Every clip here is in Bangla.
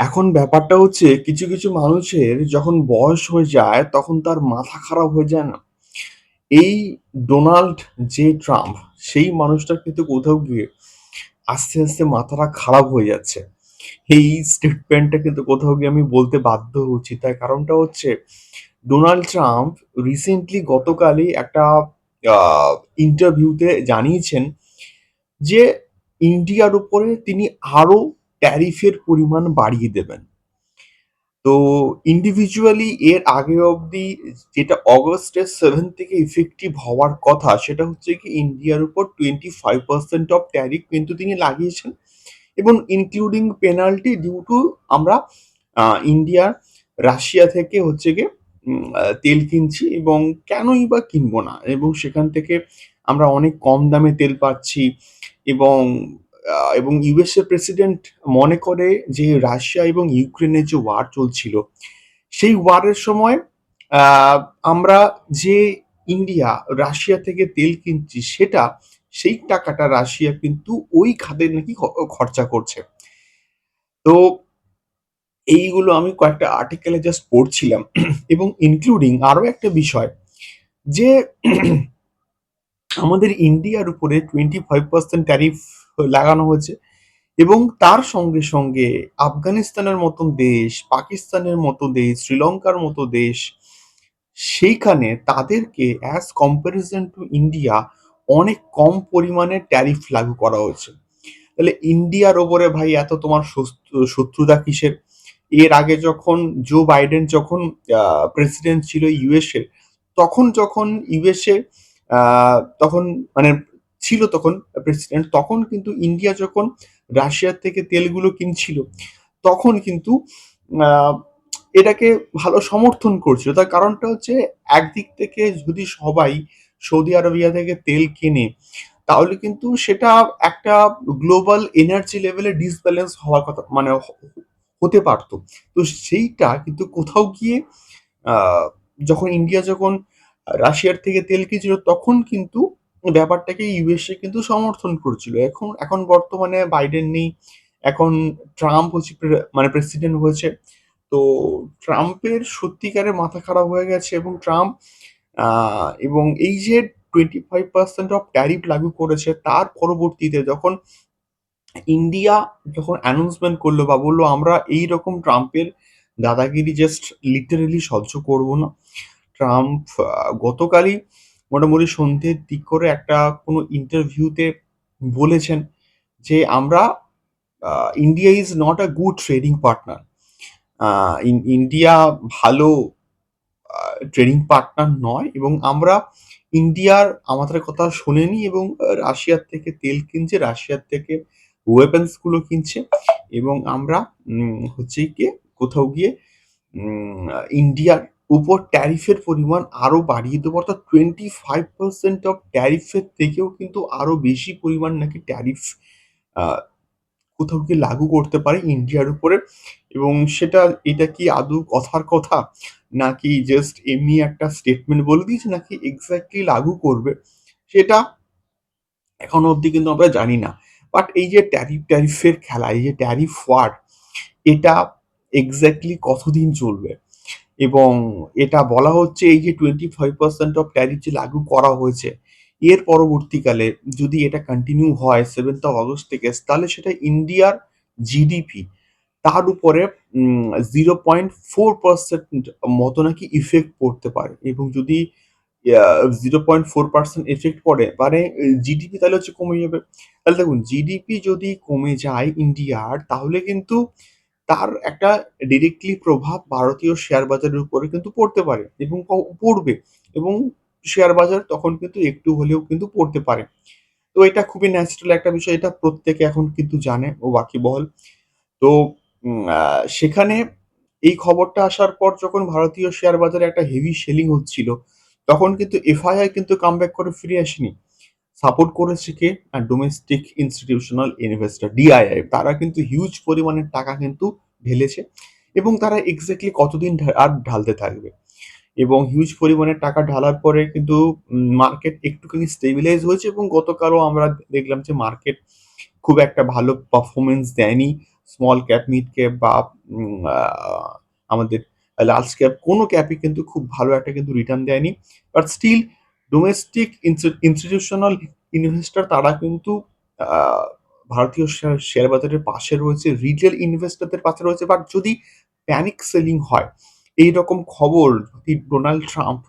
এখন ব্যাপারটা হচ্ছে কিছু, কিছু মানুষের যখন বয়স হয়ে যায় তখন তার মাথা খারাপ হয়ে যায় না? এই ডোনাল্ড জে ট্রাম্প সেই মানুষটার কিন্তু কোথাও গিয়ে আস্তে, আস্তে মাথাটা খারাপ হয়ে যাচ্ছে। এই স্টেটমেন্টটা কিন্তু কোথাও গিয়ে আমি বলতে বাধ্য হচ্ছি। তার কারণটা হচ্ছে ডোনাল্ড ট্রাম্প রিসেন্টলি গতকালই একটা ইন্টারভিউতে জানিয়েছেন যে ইন্ডিয়ার উপরে তিনি আরও ট্যারিফের পরিমাণ বাড়িয়ে দেবেন। তো ইন্ডিভিজুয়ালি এর আগে অবধি যেটা অগাস্টের সেভেন থেকে ইফেক্টিভ হওয়ার কথা, সেটা হচ্ছে কি ইন্ডিয়ার উপর 25% অফ ট্যারিফ কিন্তু তিনি লাগিয়েছেন এবং ইনক্লুডিং পেনাল্টি ডিউ টু আমরা, আ, ইন্ডিয়া, রাশিয়া থেকে হচ্ছে গিয়ে তেল কিনছি এবং কেনই বা কিনবো না? এবং সেখান থেকে আমরা অনেক কম দামে তেল পাচ্ছি এবং এবং ইউএসএ প্রেসিডেন্ট মনে করে যে রাশিয়া এবং ইউক্রেনের যে ওয়ার চলছিল, সেই ওয়ারের সময় আমরা যে ইন্ডিয়া রাশিয়া থেকে তেল কিনছি সেটা সেই টাকাটা রাশিয়া কিন্তু ওই খাতে নাকি খরচা করছে। তো এইগুলো আমি কয়েকটা আর্টিকেলে জাস্ট পড়ছিলাম এবং ইনক্লুডিং আরও একটা বিষয় যে আমাদের ইন্ডিয়ার উপরে 25% ট্যারিফ লাগানো হয়েছে এবং তার সঙ্গে, সঙ্গে আফগানিস্তানের মতন দেশ, পাকিস্তানের মতো দেশ, শ্রীলঙ্কার মতো দেশ সেইখানে তাদেরকে অ্যাজ কম্পারিজন টু ইন্ডিয়া অনেক কম পরিমাণে ট্যারিফ লাগু করা হয়েছে। তাহলে ইন্ডিয়ার ওপরে ভাই এত তোমার শত্রুতা কিসের? এর আগে যখন জো বাইডেন যখন প্রেসিডেন্ট ছিল ইউএসএর, তখন যখন ইউএসএ তখন মানে ছিল তখন প্রেসিডেন্ট, তখন কিন্তু ইন্ডিয়া যখন রাশিয়ার থেকে তেলগুলো কিনছিল, তখন কিন্তু এটাকে ভালো সমর্থন করছিল। তার কারণটা হচ্ছে একদিক থেকে যদি সবাই সৌদি আরবিয়া থেকে তেল কেনে, তাহলে কিন্তু সেটা একটা গ্লোবাল এনার্জি লেভেলে ডিসব্যালেন্স হওয়ার কথা মানে হতে পারত। তো সেইটা কিন্তু কোথাও গিয়ে যখন ইন্ডিয়া যখন রাশিয়ার থেকে তেল কিনছিল তখন কিন্তু ব্যাপারটাকে ইউএসএ কিন্তু সমর্থন করছিল। এখন এখন বর্তমানে বাইডেন নেই। এখন ট্রাম্প হচ্ছে মানে প্রেসিডেন্ট হয়েছে। তো ট্রাম্পের সত্যিকারের মাথা খারাপ হয়ে গেছে এবং ট্রাম্প এবং এই যে 25% অফ ট্যারিফ লাগু করেছে, তার পরবর্তীতে যখন ইন্ডিয়া যখন অ্যানাউন্সমেন্ট করল বা বলল, আমরা এই রকম ট্রাম্পের দাদাগিরি জাস্ট লিটারেলি সহ্য করব না। ট্রাম্প গতকালই মোটামুটি সন্ধ্যের দিক করে একটা কোনো ইন্টারভিউতে বলেছেন যে আমরা India is not a good trading partner. India ভালো ট্রেডিং পার্টনার নয় এবং আমরা ইন্ডিয়ার আমাদের কথা শোনেনি এবং রাশিয়ার থেকে তেল কিনছে, রাশিয়ার থেকে ওয়েপন্সগুলো কিনছে এবং আমরা হচ্ছে গিয়ে কোথাও গিয়ে ইন্ডিয়ার উপর ট্যারিফের পরিমাণ আরও বাড়িয়ে দেবো। অর্থাৎ 25% অফ ট্যারিফের থেকেও কিন্তু আরও বেশি পরিমাণ নাকি ট্যারিফ কোথাও গিয়ে লাগু করতে পারে ইন্ডিয়ার উপরে এবং সেটা এটা কি আদৌ কথার কথা? নাকি জাস্ট এমনি একটা স্টেটমেন্ট বলে দিয়েছে নাকি এক্সাক্টলি লাগু করবে? সেটা এখনও অব্দি কিন্তু আমরা জানি না। বাট এই যে ট্যারিফ ট্যারিফের খেলা, এই যে ট্যারিফ ওয়ার এটা এক্সাক্টলি কতদিন চলবে? এবং এটা বলা হচ্ছে এই যে 25% অফ ট্যারিফ যে লাগু করা হয়েছে, এর পরবর্তীকালে যদি এটা কন্টিনিউ হয় 7th অফ অগাস্ট থেকে তাহলে সেটা ইন্ডিয়ার জিডিপি তার উপরে জিরো পয়েন্ট ফোর পার্সেন্ট মতো নাকি ইফেক্ট পড়তে পারে এবং যদি zero point four percent effect পড়ে মানে জিডিপি তাহলে হচ্ছে কমে যাবে। তাহলে দেখুন জিডিপি যদি কমে যায় ইন্ডিয়ার তাহলে কিন্তু তার একটা ডিরেক্টলি প্রভাব ভারতীয় শেয়ার বাজারের উপরে কিন্তু পড়তে পারে এবং পড়বে এবং শেয়ার বাজার তখন কিন্তু একটু হলেও কিন্তু পড়তে পারে। তো এটা খুবই ন্যাচারাল একটা বিষয়। এটা প্রত্যেকে এখন কিন্তু জানে ও ওয়াকিবহাল। তো সেখানে এই খবরটা আসার পর যখন ভারতীয় শেয়ার বাজারে একটা হেভি সেলিং হচ্ছিল, তখন কিন্তু এফআইআই কিন্তু কামব্যাক করে ফিরে আসেনি। সাপোর্ট করেছে কে? Domestic institutional investor DII. তারা কিন্তু হিউজ পরিমাণের টাকা কিন্তু ঢেলেছে এবং তারা এক্স্যাক্টলি কতদিন আর ঢালতে থাকবে। এবং হিউজ পরিমাণে টাকা ঢালার পরে কিন্তু মার্কেট একটুখানি স্টেবিলাইজ হয়েছে এবং গতকালও আমরা দেখলাম যে মার্কেট খুব একটা ভালো পারফরমেন্স দেয়নি। স্মল ক্যাপ মিড ক্যাপ বা আমাদের লার্জ ক্যাপ কোনো ক্যাপই কিন্তু খুব ভালো একটা কিন্তু রিটার্ন দেয়নি but still domestic institutional investor তারা কিন্তু ভারতীয় শেয়ার বাজারের পাশে রয়েছে রিটেল ইনভেস্টরদের পাশে রয়েছে বাট যদি প্যানিক সেলিং হয়, এই রকম খবর যদি ডোনাল্ড ট্রাম্প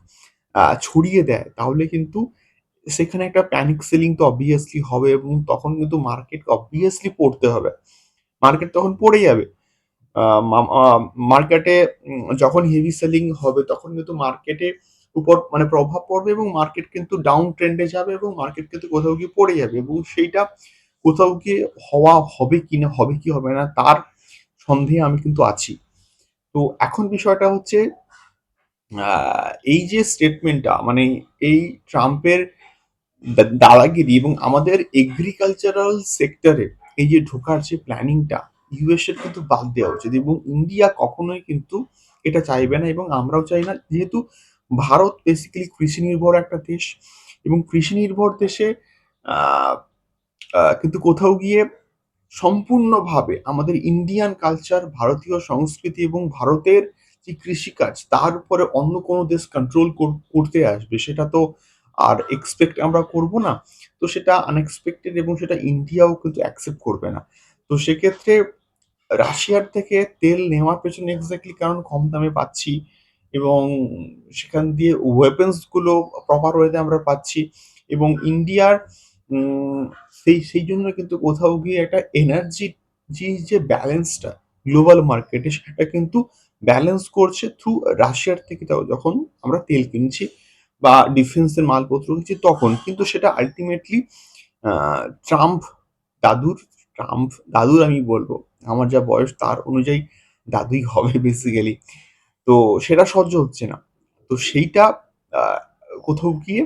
ছড়িয়ে দেয়, তাহলে কিন্তু সেখানে একটা প্যানিক সেলিং তো অবভিয়াসলি হবে এবং তখন কিন্তু মার্কেট অবভিয়াসলি পড়তে হবে। মার্কেট তখন পড়ে যাবে। মার্কেটে যখন হেভি সেলিং হবে, তখন কিন্তু মার্কেটে উপর মানে প্রভাব পড়বে এবং মার্কেট কিন্তু ডাউন ট্রেন্ডে যাবে এবং মার্কেট কিন্তু কোথাও গিয়ে পড়ে যাবে এবং সেইটা কোথাও গিয়ে হওয়া হবে কি না, হবে কি হবে না তার সন্দেহে আমি কিন্তু আছি। তো এখন বিষয়টা হচ্ছে এই যে স্টেটমেন্টটা মানে এই ট্রাম্পের দা- দাদাগিরি এবং আমাদের এগ্রিকালচারাল সেক্টরে এই যে ঢোকার যে প্ল্যানিংটা ইউএস এর কিন্তু বাদ দেওয়া উচিত এবং ইন্ডিয়া কখনোই কিন্তু এটা চাইবে না এবং আমরাও চাই না। যেহেতু ভারত বেসিক্যালি কৃষি নির্ভর একটা দেশ এবং কৃষি নির্ভর দেশে কিন্তু কোথাও গিয়ে সম্পূর্ণভাবে আমাদের ইন্ডিয়ান কালচার ভারতীয় সংস্কৃতি এবং ভারতের যে কৃষিকাজ, তার উপরে অন্য কোনো দেশ কন্ট্রোল করতে আসবে, সেটা তো আর এক্সপেক্ট আমরা করব না। তো সেটা আনএক্সপেক্টেড এবং সেটা ইন্ডিয়াও কিন্তু অ্যাকসেপ্ট করবে না। তো সেক্ষেত্রে রাশিয়ার থেকে তেল নেওয়ার পেছনে এক্স্যাক্টলি কারণ কম দামে পাচ্ছি। এবং সেখান দিয়ে ওয়েপন্সগুলো প্রপার ওয়েতে আমরা পাচ্ছি এবং ইন্ডিয়ার সেই সেই জন্য কিন্তু কোথাও গিয়ে একটা এনার্জি যে যে ব্যালেন্সটা গ্লোবাল মার্কেটে সেটা কিন্তু ব্যালেন্স করছে থ্রু রাশিয়ার থেকে তাও যখন আমরা তেল কিনছি বা ডিফেন্সের মালপত্র কিনছি তখন। কিন্তু সেটা আলটিমেটলি ট্রাম্প দাদুর ট্রাম্প দাদুর আমি বলব, আমার যা বয়স তার অনুযায়ী দাদুই হবে বেসিক্যালি তো সেটা সহ্য হচ্ছে না। তো সেইটা কোথাও গিয়ে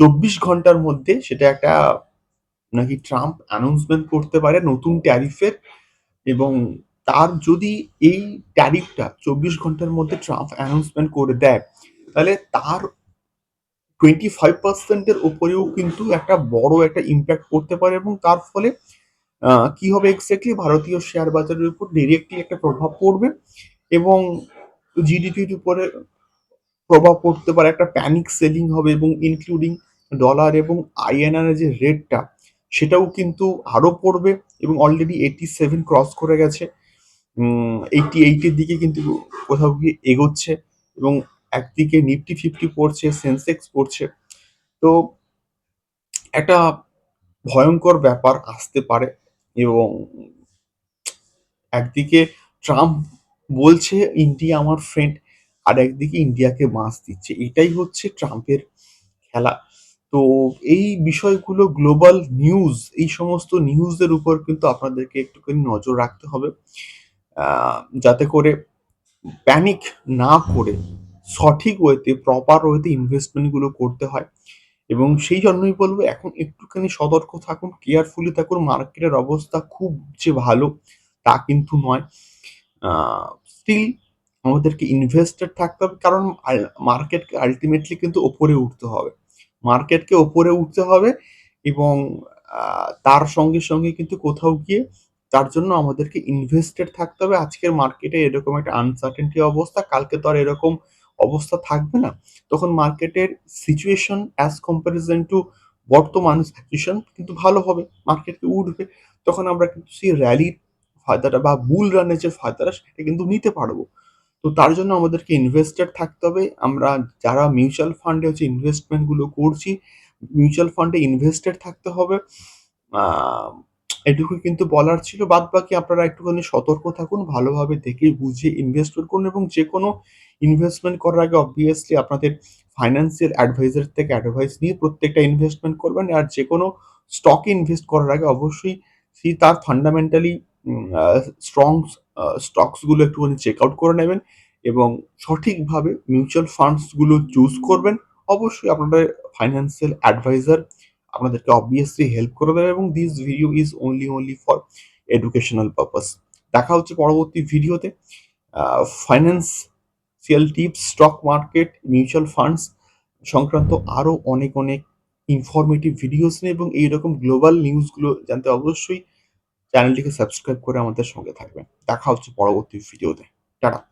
চব্বিশ ঘণ্টার মধ্যে সেটা একটা নাকি ট্রাম্প অ্যানাউন্সমেন্ট করতে পারে নতুন ট্যারিফের এবং তার যদি এই ট্যারিফটা চব্বিশ ঘণ্টার মধ্যে ট্রাম্প অ্যানাউন্সমেন্ট করে দেয়, তাহলে তার টোয়েন্টি ফাইভ পার্সেন্টের উপরেও কিন্তু একটা বড় একটা ইম্প্যাক্ট করতে পারে এবং তার ফলে কি হবে এক্স্যাক্টলি ভারতীয় শেয়ার বাজারের উপর ডিরেক্টলি একটা প্রভাব পড়বে এবং জিডিপির উপরে প্রভাব পড়তে পারে, একটা প্যানিক সেলিং হবে এবং ইনক্লুডিং ডলার এবং আইএনআর যে রেটটা সেটাও কিন্তু আরও পড়বে এবং অলরেডি এইটি সেভেন ক্রস করে গেছে। এইটি এইটের দিকে কিন্তু কোথাও গিয়ে এগোচ্ছে এবং একদিকে নিফটি ফিফটি পড়ছে সেন্সেক্স পড়ছে। তো একটা ভয়ঙ্কর ব্যাপার আসতে পারে এবং একদিকে ট্রাম্প বলছে ইন্ডিয়া আমার ফ্রেন্ড আর একদিকে ইন্ডিয়াকে বাঁশ দিচ্ছে। এটাই হচ্ছে ট্রাম্পের খেলা। তো এই বিষয়গুলো গ্লোবাল নিউজ এই সমস্ত নিউজের উপর কিন্তু আপনাদেরকে একটুখানি নজর রাখতে হবে। যাতে করে প্যানিক না করে সঠিক ওয়েতে প্রপার ওয়েতে ইনভেস্টমেন্টগুলো করতে হয়। এবং সেই জন্যই বলব, এখন একটুখানি সতর্ক থাকুন কেয়ারফুলি থাকুন মার্কেটের অবস্থা খুব যে ভালো তা কিন্তু নয়। স্টিল আমাদেরকে ইনভেস্টেড থাকতে হবে, কারণ মার্কেটকে আলটিমেটলি কিন্তু ওপরে উঠতে হবে। মার্কেটকে ওপরে উঠতে হবে এবং তার সঙ্গে সঙ্গে কিন্তু কোথাও গিয়ে তার জন্য আমাদেরকে ইনভেস্টেড থাকতে হবে। আজকের মার্কেটে এরকম একটা আনসার্টেনটি অবস্থা, কালকে তো আর এরকম অবস্থা থাকবে না। তখন মার্কেটের সিচুয়েশন অ্যাজ কম্পারিজন টু বর্তমান সিচুয়েশন কিন্তু ভালো হবে মার্কেটকে উঠবে। তখন আমরা কিন্তু সেই র্যালির ফায়দাটা বা বুল রানের যে ফায়দাটা সেটা কিন্তু নিতে পারব। তো তার জন্য আমাদেরকে ইনভেস্টেড থাকতে হবে। আমরা যারা মিউচুয়াল ফান্ডে হচ্ছে ইনভেস্টমেন্টগুলো করছি মিউচুয়াল ফান্ডে ইনভেস্টেড থাকতে হবে। আহ, এটুকু কিন্তু বলার ছিল। বাদ বাকি আপনারা একটুখানি সতর্ক থাকুন ভালোভাবে দেখে বুঝে ইনভেস্টমেন্ট করুন এবং যে কোনো ইনভেস্টমেন্ট করার আগে অবভিয়াসলি আপনাদের ফাইন্যান্সিয়াল অ্যাডভাইজার থেকে অ্যাডভাইস নিয়ে প্রত্যেকটা ইনভেস্টমেন্ট করবেন। আর যে কোনো স্টকে ইনভেস্ট করার আগে অবশ্যই সেই তার ফান্ডামেন্টালি স্ট্রং স্টকসগুলো একটুখানি চেক আউট করে নেবেন এবং সঠিকভাবে মিউচুয়াল ফান্ডসগুলো চুজ করবেন। অবশ্যই আপনাদের ফাইন্যান্সিয়াল অ্যাডভাইজার আপনাদেরকে অবভিয়াসলি হেল্প করে দেবে এবং this video is only only for educational purpose দেখা হচ্ছে পরবর্তী ভিডিওতে financial tips stock market mutual funds সংক্রান্ত আরও অনেক অনেক ইনফরমেটিভ ভিডিওস নিয়ে এবং এইরকম গ্লোবাল নিউজগুলো জানতে অবশ্যই চ্যানেলটিকে সাবস্ক্রাইব করে আমাদের সঙ্গে থাকবেন। দেখা হচ্ছে পরবর্তী ভিডিওতে। টাটা।